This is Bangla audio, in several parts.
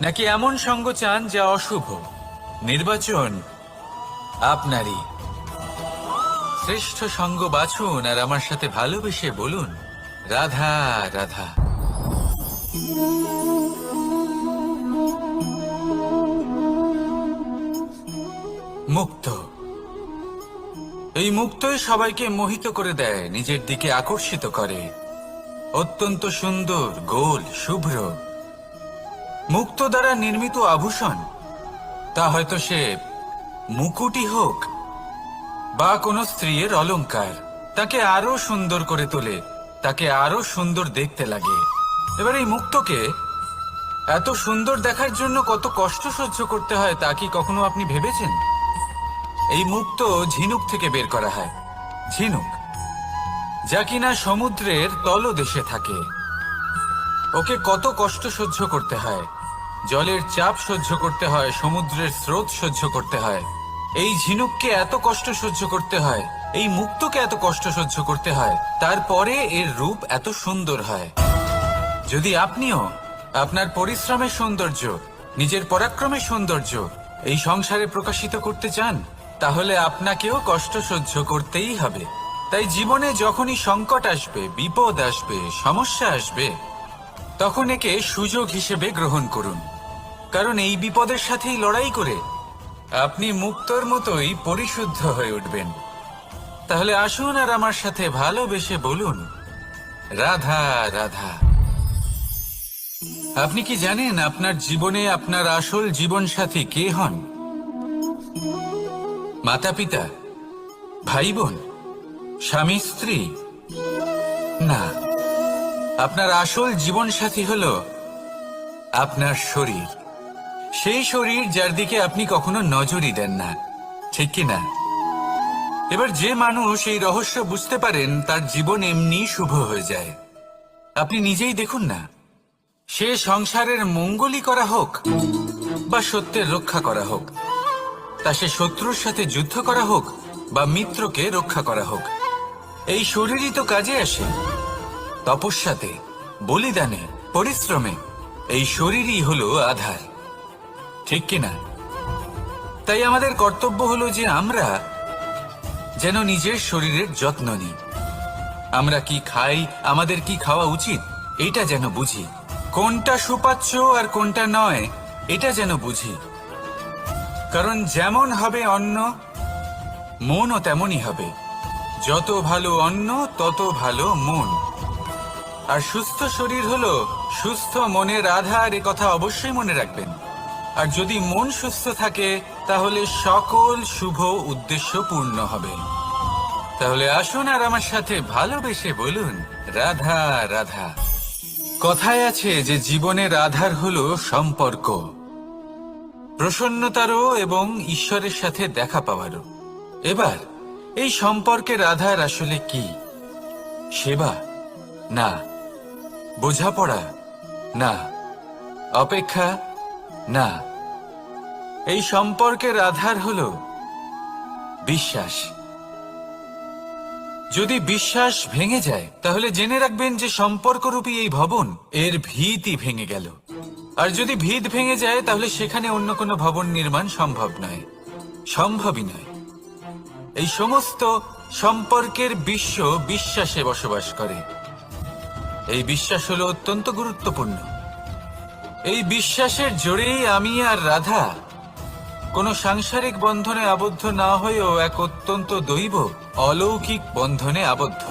নাকি এমন সঙ্গ চান যা অশুভ? নির্বাচন আপনারই। শ্রেষ্ঠ সঙ্গ বাছুন আর আমার সাথে ভালোবেসে বলুন, রাধা রাধা। মুক্ত। এই মুক্তই সবাইকে মোহিত করে দেয়, নিজের দিকে আকর্ষিত করে। অত্যন্ত সুন্দর, গোল, শুভ্র। মুক্ত দ্বারা নির্মিত আভূষণ। তা হয়তো সে মুকুটি হোক, বা কোনো স্ত্রীর অলঙ্কার। তাকে আরও সুন্দর করে তোলে, তাকে আরও সুন্দর দেখতে লাগে। এবার এই মুক্তকে এত সুন্দর দেখার জন্য কত কষ্ট সহ্য করতে হয়, তা কি কখনো আপনি ভেবেছেন? এই মুক্ত ঝিনুক থেকে বের করা হয়। ঝিনুক, যা কিনা সমুদ্রের তলদেশে থাকে। ওকে কত কষ্ট সহ্য করতে হয়। জলের চাপ সহ্য করতে হয়, সমুদ্রের স্রোত সহ্য করতে হয়। এই ঝিনুককে এত কষ্ট সহ্য করতে হয়, এই মুক্তকে এত কষ্ট সহ্য করতে হয়, তারপরে এর রূপ এত সুন্দর হয়। যদি আপনিও আপনার পরিশ্রমের সৌন্দর্য, নিজের পরাক্রমের সৌন্দর্য এই সংসারে প্রকাশিত করতে চান, তাহলে আপনাকেও কষ্ট সহ্য করতেই হবে। তাই জীবনে যখনই সংকট আসবে, বিপদ আসবে, সমস্যা আসবে তখন একে সুযোগ হিসেবে গ্রহণ করুন। কারণ এই বিপদের সাথেই লড়াই করে আপনি মুক্তর মতোই পরিশুদ্ধ হয়ে উঠবেন। তাহলে আসুন আর আমার সাথে ভালোবেসে বলুন, রাধা রাধা। আপনি কি জানেন আপনার জীবনে আপনার আসল জীবনসাথী কে হন? মাতা পিতা ভাই বোন স্বামী স্ত্রী না। আপনার আসল জীবনসাথী হল আপনার শরীর। সেই শরীর যার দিকে আপনি কখনো নজরই দেন না। ঠিক কি না? এবার যে মানুষ এই রহস্য বুঝতে পারেন, তার জীবন এমনি শুভ হয়ে যায়। আপনি নিজেই দেখুন না। সে সংসারের মঙ্গলই করা হোক বা সত্যের রক্ষা করা হোক, তা সে শত্রুর সাথে যুদ্ধ করা হোক বা মিত্রকে রক্ষা করা হোক। এই শরীরই তো কাজে আসে। তপস্যাতে, বলিদানে, পরিশ্রমে, এই শরীরই হলো আধার। ঠিক কিনা? তাই আমাদের কর্তব্য হলো যে আমরা যেন নিজের শরীরের যত্ন নিই। আমরা কি খাই, আমাদের কি খাওয়া উচিত, এটা যেন বুঝি। কোনটা সুপাচ্য আর কোনটা নয়, এটা যেন বুঝি। কারণ যেমন হবে অন্ন, মনও তেমনই হবে। যত ভালো অন্ন, তত ভালো মন। আর সুস্থ শরীর হলো সুস্থ মনের আধার এ কথা অবশ্যই মনে রাখবেন। আর যদি মন সুস্থ থাকে, তাহলে সকল শুভ উদ্দেশ্য পূর্ণ হবে। তাহলে আসুন আর আমার সাথে ভালোবেসে বলুন, রাধা রাধা। কথায় আছে যে জীবনের আধার হলো সম্পর্ক। প্রসন্নতারও এবং ঈশ্বরের সাথে দেখা পাওয়ারও। এবার, এই সম্পর্কের আধার আসলে কি? সেবা? না বোঝাপড়া? না। অপেক্ষা? না। এই সম্পর্কের আধার হল বিশ্বাস। যদি বিশ্বাস ভেঙে যায়, তাহলে জেনে রাখবেন যে সম্পর্করূপী এই ভবন, এর ভিতই ভেঙে গেল। আর যদি ভিত ভেঙে যায়, তাহলে সেখানে অন্য কোনো ভবন নির্মাণ সম্ভব নয়। সম্ভবই নয়। এই সমস্ত সম্পর্কের বিশ্ব বিশ্বাসে বসবাস করে। এই বিশ্বাস হলো অত্যন্ত গুরুত্বপূর্ণ। এই বিশ্বাসের জোরেই আমি আর রাধা কোনো সাংসারিক বন্ধনে আবদ্ধ না হয়েও এক অত্যন্ত দৈব, অলৌকিক বন্ধনে আবদ্ধ।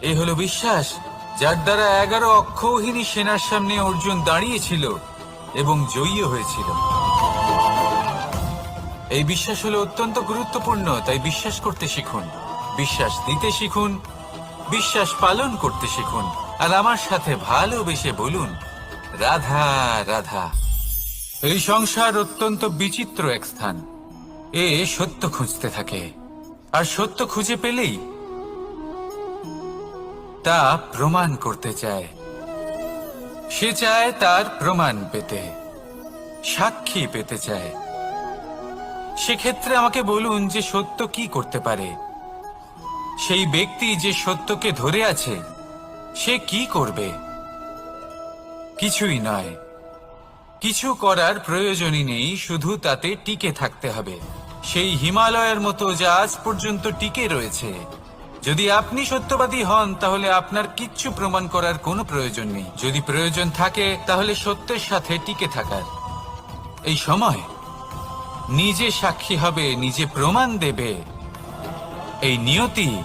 এই হলো বিশ্বাস, যার দ্বারা এগারো অক্ষৌহিনী সেনার সামনে অর্জুন দাঁড়িয়েছিল এবং জয়ী হয়েছিল। এই বিশ্বাস হলো অত্যন্ত গুরুত্বপূর্ণ, তাই বিশ্বাস করতে শিখুন। বিশ্বাস দিতে শিখুন বিশ্বাস পালন করতে শিখুন। আর আমার সাথে ভালোবেসে বলুন, রাধা রাধা। এই সংসার অত্যন্ত বিচিত্র এক স্থান। এ সত্য খুঁজতে থাকে। আর সত্য খুঁজে পেলেই তা প্রমাণ করতে চায়। সে চায় তার প্রমাণ পেতে, সাক্ষী পেতে চায়। সেক্ষেত্রে আমাকে বলুন যে সত্য কি করতে পারে। সেই ব্যক্তি যে সত্যকে ধরে আছে, সে কি করবে? কিছুই নয়। কিছু করার প্রয়োজনই নেই, শুধু তাতে টিকে থাকতে হবে। সেই হিমালয়ের মতো যা আজ পর্যন্ত টিকে রয়েছে। যদি আপনি সত্যবাদী হন, তাহলে আপনার কিচ্ছু প্রমাণ করার কোনো প্রয়োজন নেই। যদি প্রয়োজন থাকে, তাহলে সত্যের সাথে টিকে থাকার। এই সময় নিজে সাক্ষী হবে, নিজে প্রমাণ দেবে। এই নিয়তি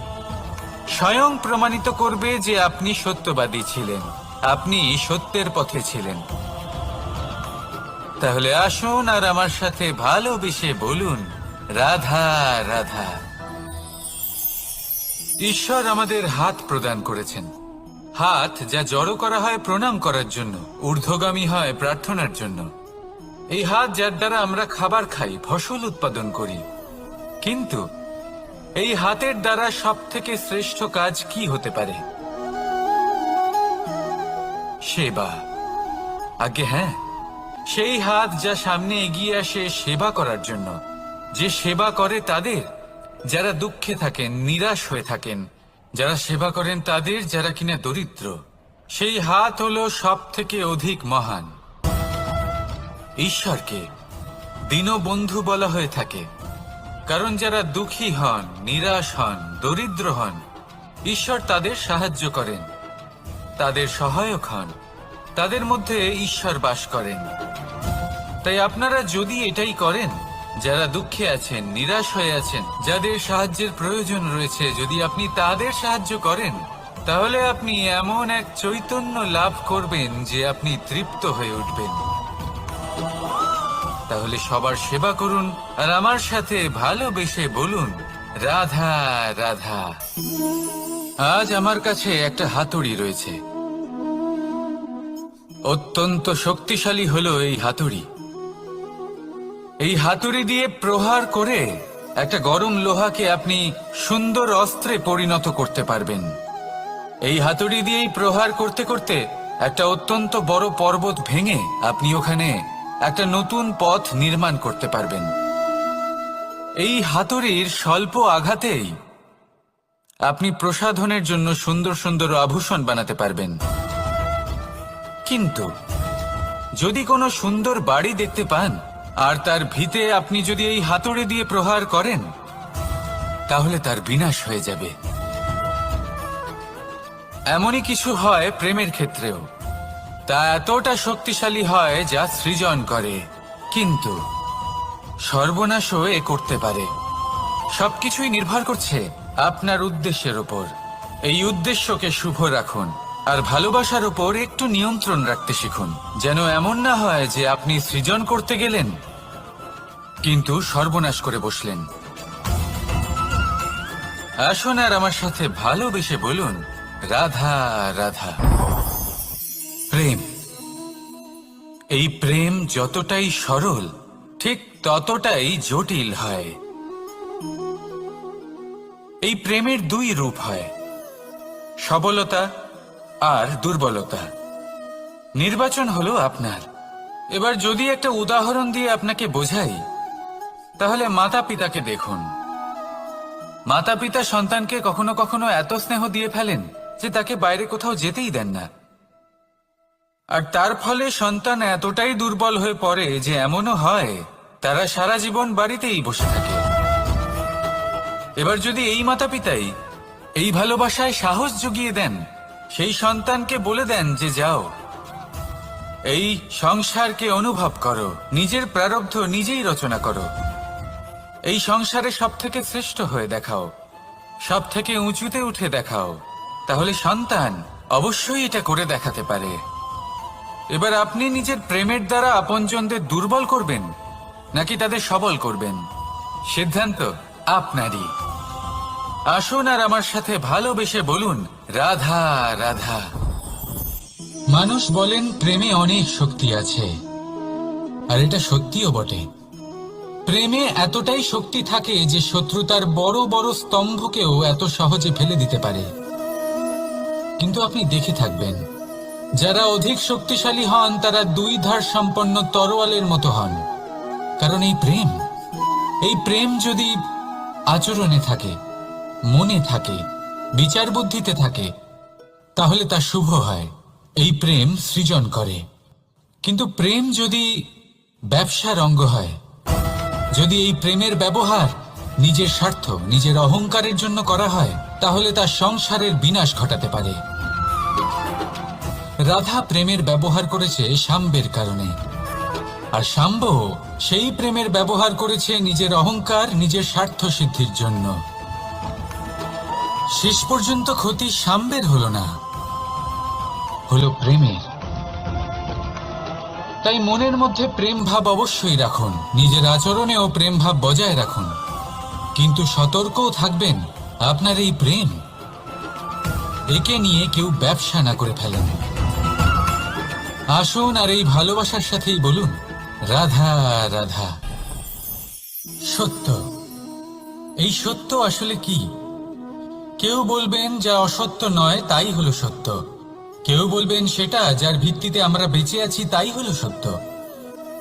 স্বয়ং প্রমাণিত করবে যে আপনি সত্যবাদী ছিলেন। আপনি সত্যের পথে ছিলেন। তাহলে আসুন আর আমার সাথে ভালোবেসে বলুন, রাধা রাধা। ঈশ্বর আমাদের হাত প্রদান করেছেন। হাত যা জড়ো করা হয় প্রণাম করার জন্য, ঊর্ধ্বগামী হয় প্রার্থনার জন্য। এই হাত যার দ্বারা আমরা খাবার খাই, ফসল উৎপাদন করি। কিন্তু এই হাতের দ্বারা সব থেকে শ্রেষ্ঠ কাজ কি হতে পারে? সেবা। আগে হ্যাঁ। সেই হাত যা সামনে এগিয়ে আসে সেবা করার জন্য। যে সেবা করে তাদের, যারা দুঃখে থাকেন, নিরাশ হয়ে থাকেন, যারা সেবা করেন তাদের, যারা কিনা দরিদ্র, সেই হাত হলো সব থেকে অধিক মহান। ঈশ্বরকে, দীনবন্ধু বলা হয়ে থাকে। কারণ যারা দুঃখী হন, নিরাশ হন, দরিদ্র হন, ঈশ্বর তাদের সাহায্য করেন। তাদের সহায়ক হন। তাদের মধ্যে ঈশ্বর বাস করেন। তাই আপনারা যদি এটাই করেন, যারা দুঃখে আছেন, নিরাশ হয়ে আছেন, যাদের সাহায্যের প্রয়োজন রয়েছে, যদি আপনি তাদের সাহায্য করেন, তাহলে আপনি এমন এক চৈতন্য লাভ করবেন যে আপনি তৃপ্ত হয়ে উঠবেন। তাহলে সবার সেবা করুন আর আমার সাথে ভালোবেসে বলুন, রাধা রাধা। আজ আমার কাছে একটা হাতুড়ি রয়েছে। অত্যন্ত শক্তিশালী হলো এই হাতুড়ি। এই হাতুড়ি দিয়ে প্রহার করে একটা গরম লোহাকে আপনি সুন্দর অস্ত্রে পরিণত করতে পারবেন। এই হাতুড়ি দিয়েই প্রহার করতে করতে একটা অত্যন্ত বড় পর্বত ভেঙে আপনি ওখানে একটা নতুন পথ নির্মাণ করতে পারবেন। এই হাতুড়ির স্বল্প আঘাতেই আপনি প্রসাধনের জন্য সুন্দর সুন্দর আভূষণ বানাতে পারবেন। কিন্তু যদি কোনো সুন্দর বাড়ি দেখতে পান, আর তার ভিতে আপনি যদি এই হাতুড়ি দিয়ে প্রহার করেন, তাহলে তার বিনাশ হয়ে যাবে। এমনই কিছু হয় প্রেমের ক্ষেত্রেও। তা এতটা শক্তিশালী হয় যা সৃজন করে। কিন্তু সর্বনাশও এ করতে পারে। সবকিছুই নির্ভর করছে আপনার উদ্দেশ্যের ওপর এই উদ্দেশ্যকে শুভ রাখুন আর ভালোবাসার ওপর একটু নিয়ন্ত্রণ রাখতে শিখুন। যেন এমন না হয় যে আপনি সৃজন করতে গেলেন, কিন্তু সর্বনাশ করে বসলেন। আসুন আর আমার সাথে ভালোবেসে বলুন, রাধা রাধা। এই প্রেম যতটাই সরল, ঠিক ততটাই জটিল হয়। এই প্রেমের দুই রূপ হয়, সবলতা আর দুর্বলতা। নির্বাচন হলো আপনার। এবার যদি একটা উদাহরণ দিয়ে আপনাকে বোঝাই, তাহলে মাতা পিতাকে দেখুন। মাতা পিতা সন্তানকে কখনো কখনো এত স্নেহ দিয়ে ফেলেন যে তাকে বাইরে কোথাও যেতেই দেন না। আর তার ফলে সন্তান এতটাই দুর্বল হয়ে পড়ে যে এমনও হয়, তারা সারা জীবন বাড়িতেই বসে থাকে। এবার যদি এই মাতা পিতাই এই ভালোবাসায় সাহস জুগিয়ে দেন, সেই সন্তানকে বলে দেন যে যাও, এই সংসারকে অনুভব করো, নিজের প্রারব্ধ নিজেই রচনা করো। এই সংসারে সব থেকে শ্রেষ্ঠ হয়ে দেখাও সব থেকে উঁচুতে উঠে দেখাও, তাহলে সন্তান অবশ্যই এটা করে দেখাতে পারে। এবার আপনি নিজের প্রেমের দ্বারা আপনজনদের দুর্বল করবেন, নাকি তাদের সবল করবেন? সিদ্ধান্ত আপনারই। আসুন আর আমার সাথে ভালোবেসে বলুন, রাধা রাধা। মানুষ বলেন, প্রেমে অনেক শক্তি আছে, আর এটা সত্যিও বটে। প্রেমে এতটাই শক্তি থাকে যে শত্রুতার বড় বড় স্তম্ভকেও এত সহজে ফেলে দিতে পারে। কিন্তু আপনি দেখে থাকবেন যারা অধিক শক্তিশালী হন, তারা দুই ধার সম্পন্ন তরোয়ালের মতো হন। কারণ এই প্রেম এই প্রেম যদি আচরণে থাকে, মনে থাকে, বিচার বুদ্ধিতে থাকে, তাহলে তা শুভ হয়। এই প্রেম সৃজন করে। কিন্তু প্রেম যদি ব্যবসার অঙ্গ হয়, যদি এই প্রেমের ব্যবহার নিজের স্বার্থ, নিজের অহংকারের জন্য করা হয়, তাহলে তা সংসারের বিনাশ ঘটাতে পারে। রাধা প্রেমের ব্যবহার করেছে সাম্বের কারণে। আর সাম্ব সেই প্রেমের ব্যবহার করেছে নিজের অহংকার, নিজের স্বার্থ সিদ্ধির জন্য। শেষ পর্যন্ত ক্ষতি সাম্বের হলো না, হলো প্রেমের। তাই মনের মধ্যে প্রেম ভাব অবশ্যই রাখুন, নিজের আচরণেও প্রেম ভাব বজায় রাখুন। কিন্তু সতর্কও থাকবেন আপনার এই প্রেম। একে নিয়ে কেউ ব্যবসা না করে ফেলেন। আসুন আর এই ভালোবাসার সাথেই বলুন, রাধা রাধা। সত্য। এই সত্য আসলে কি? কেউ বলবেন যা অসত্য নয়, তাই হলো সত্য। কেউ বলবেন সেটা যার ভিত্তিতে আমরা বেঁচে আছি, তাই হলো সত্য।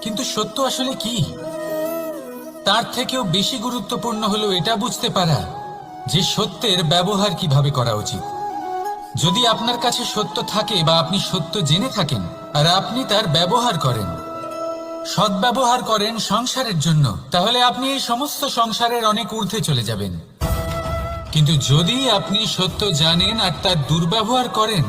কিন্তু সত্য আসলে কি? তার থেকেও বেশি গুরুত্বপূর্ণ হলো এটা বুঝতে পারা যে সত্যের ব্যবহার কীভাবে করা উচিত। যদি আপনার কাছে সত্য থাকে বা আপনি সত্য জেনে থাকেন, আর আপনি তার ব্যবহার করেন, সদ্ব্যবহার করেন সংসারের জন্য, তাহলে আপনি এই সমস্ত সংসারের অনেক ঊর্ধ্বে চলে যাবেন। কিন্তু যদি আপনি সত্য জানেন আর তার দুর্ব্যবহার করেন,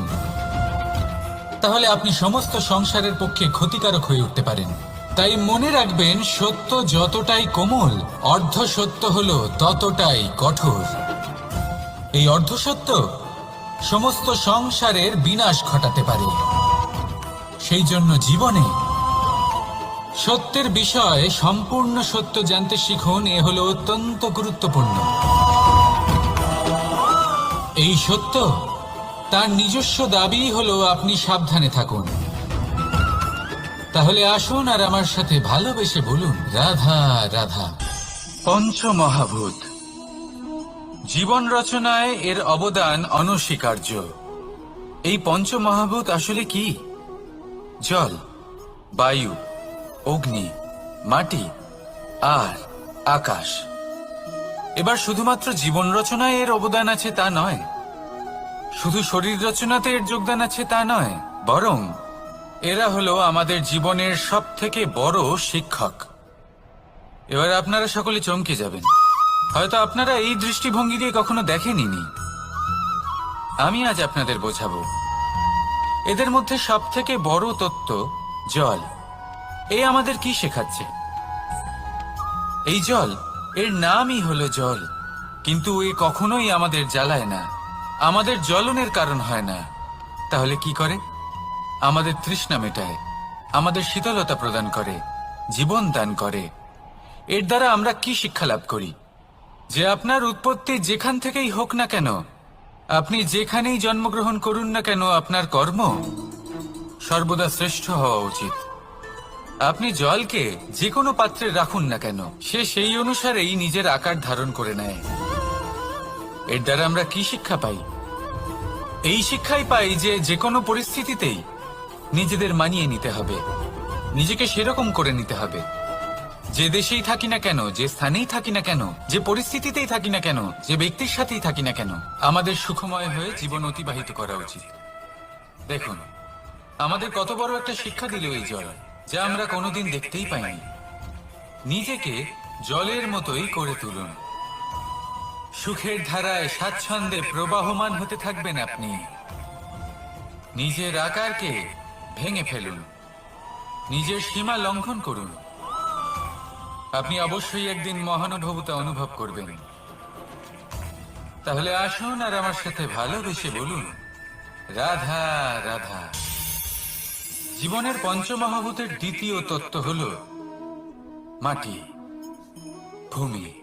তাহলে আপনি সমস্ত সংসারের পক্ষে ক্ষতিকারক হয়ে উঠতে পারেন। তাই মনে রাখবেন, সত্য যতটাই কোমল, অর্ধ সত্য হলো ততটাই কঠোর। এই অর্ধ সত্য সমস্ত সংসারের বিনাশ ঘটাতে পারে। সেই জন্য জীবনে সত্যের বিষয়ে সম্পূর্ণ সত্য জানতে শিখুন, এ হলো অত্যন্ত গুরুত্বপূর্ণ। এই সত্য তার নিজস্ব দাবি হলো আপনি সাবধানে থাকুন। তাহলে আসুন আর আমার সাথে ভালোবেসে বলুন, রাধা রাধা, পঞ্চমহাভূত। জীবন রচনায় এর অবদান অনস্বীকার্য। এই পঞ্চমহাভূত আসলে কি? জল, বায়ু, অগ্নি, মাটি, আর আকাশ। এবার শুধুমাত্র জীবন রচনায় এর অবদান আছে তা নয়, শুধু শরীর রচনাতে এর যোগদান আছে তা নয়, বরং এরা হলো আমাদের জীবনের সব থেকে বড় শিক্ষক। এবার আপনারা সকলে চমকে যাবেন। হয়তো আপনারা এই দৃষ্টিভঙ্গি দিয়ে কখনো দেখেনি আমি আজ আপনাদের বোঝাবো। এদের মধ্যে সব থেকে বড় তত্ত্ব জল। এ আমাদের কি শেখাচ্ছে? এই জল, এর নামই হলো জল। কিন্তু এ কখনোই আমাদের জ্বালায় না। আমাদের জ্বলনের কারণ হয় না। তাহলে কি করে? আমাদের তৃষ্ণা মেটায়। আমাদের শীতলতা প্রদান করে। জীবন দান করে। এর দ্বারা আমরা কি শিক্ষা লাভ করি? যে আপনার উৎপত্তি যেখান থেকেই হোক না কেন, আপনি যেখানেই জন্মগ্রহণ করুন না কেন, আপনার কর্ম সর্বদা শ্রেষ্ঠ হওয়া উচিত। আপনি জলকে যে কোনো পাত্রে রাখুন না কেন, সে সেই অনুসারেই নিজের আকার ধারণ করে নেয়। এর দ্বারা আমরা কি শিক্ষা পাই? এই শিক্ষাই পাই যে যে কোনো পরিস্থিতিতেই নিজেদের মানিয়ে নিতে হবে, নিজেকে সেরকম করে নিতে হবে। যে দেশেই থাকি না কেন, যে স্থানেই থাকি না কেন, যে পরিস্থিতিতেই থাকি না কেন, যে ব্যক্তির সাথেই থাকি না কেন, আমাদের সুখময় হয়ে জীবন অতিবাহিত করা উচিত। দেখুন, আমাদের কত বড় একটা শিক্ষা দিল এই জল, যা আমরা কোনোদিন দেখতেই পাইনি। নিজেকে জলের মতোই করে তুলুন। সুখের ধারায় স্বাচ্ছন্দ্যে প্রবাহমান হতে থাকবেন আপনি। নিজের আকারকে ভেঙে ফেলুন। নিজের সীমা লঙ্ঘন করুন। আপনি অবশ্যই একদিন মহানুভবতা অনুভব করবেন। তাহলে আসুন আর আমার সাথে ভালোবেসে বলুন, রাধা রাধা। জীবনের পঞ্চমহাভূতের দ্বিতীয় তত্ত্ব হল মাটি, ভূমি,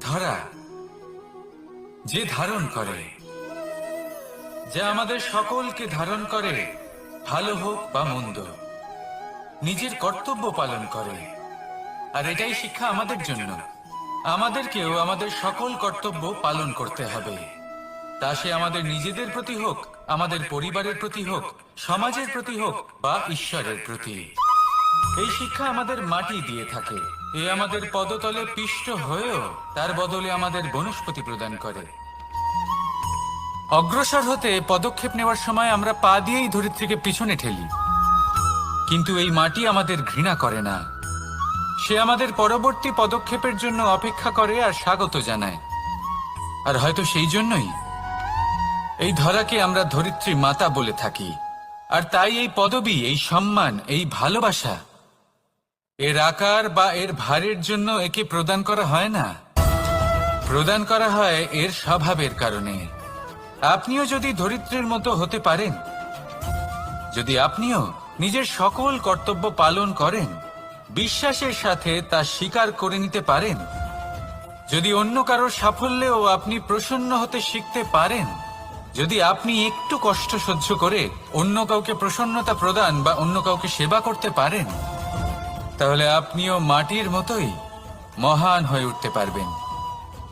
ধরা, যে ধারণ করে। যা আমাদের সকলকে ধারণ করে, ভালো হোক বা মন্দ, নিজের কর্তব্য পালন করে। আর এটাই শিক্ষা আমাদের জন্য। আমাদেরকেও আমাদের সকল কর্তব্য পালন করতে হবে। তা সে আমাদের নিজেদের প্রতি হোক, আমাদের পরিবারের প্রতি হোক, সমাজের প্রতি হোক বা ঈশ্বরের প্রতি। এই শিক্ষা আমাদের মাটি দিয়ে থাকে। এ আমাদের পদতলে পিষ্ট হয়েও তার বদলে আমাদের বনস্পতি প্রদান করে। অগ্রসর হতে পদক্ষেপ নেওয়ার সময় আমরা পা দিয়েই ধরিত্রীকে পিছনে ঠেলি। কিন্তু এই মাটি আমাদের ঘৃণা করে না। সে আমাদের পরবর্তী পদক্ষেপের জন্য অপেক্ষা করে আর স্বাগত জানায়। আর হয়তো সেই জন্যই এই ধরাকে আমরা ধরিত্রী মাতা বলে থাকি। আর তাই এই পদবি, এই সম্মান, এই ভালোবাসা এর আকার বা এর ভারের জন্য একে প্রদান করা হয় না। প্রদান করা হয় এর স্বভাবের কারণে। আপনিও যদি ধরিত্রীর মতো হতে পারেন, যদি আপনিও নিজের সকল কর্তব্য পালন করেন বিশ্বাসের সাথে তা স্বীকার করে নিতে পারেন। যদি অন্য কারোর সাফল্যেও আপনি প্রসন্ন হতে শিখতে পারেন, যদি আপনি একটু কষ্ট সহ্য করে অন্য কাউকে প্রসন্নতা প্রদান বা অন্য কাউকে সেবা করতে পারেন, তাহলে আপনিও মাটির মতোই মহান হয়ে উঠতে পারবেন।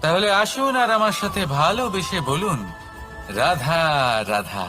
তাহলে আসুন আর আমার সাথে ভালোবেসে বলুন, রাধা রাধা।